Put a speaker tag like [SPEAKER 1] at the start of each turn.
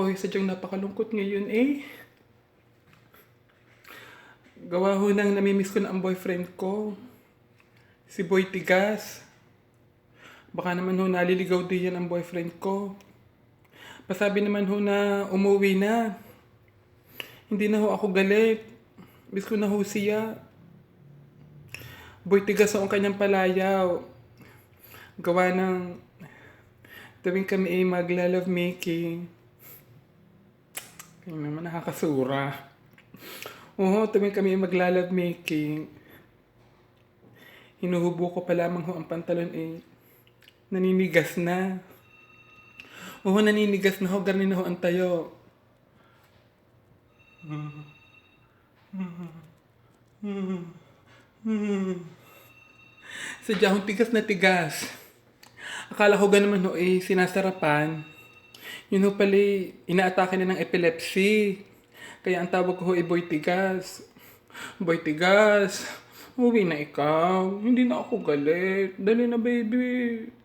[SPEAKER 1] Ako sadyang napakalungkot ngayon eh. Gawa ho nang namimiss ko na ang boyfriend ko. Si Boy Tigas. Baka naman ho naliligaw din yan ang boyfriend ko. Pasabi naman ho na umuwi na. Hindi na ho ako galit. Miss ko na ho siya. Boy Tigas ho ang kanyang palayaw. Gawa ng tuwing kami ay magla-love making. Kaya naman nakakasura. Oo, tuwing kami magla-love making. Hinuhubo ko pa lamang ho ang pantalon eh. Naninigas na. Oo, naninigas na ho. Ganun na ho ang tayo. Sadya hong tigas na tigas. Akala ko ganun ho eh, sinasarapan. Yun ho pala eh, inaatake na ng epilepsy. Kaya ang tawag ko ay boy tigas. Boy tigas, uwi na ikaw. Hindi na ako galit. Dali na baby.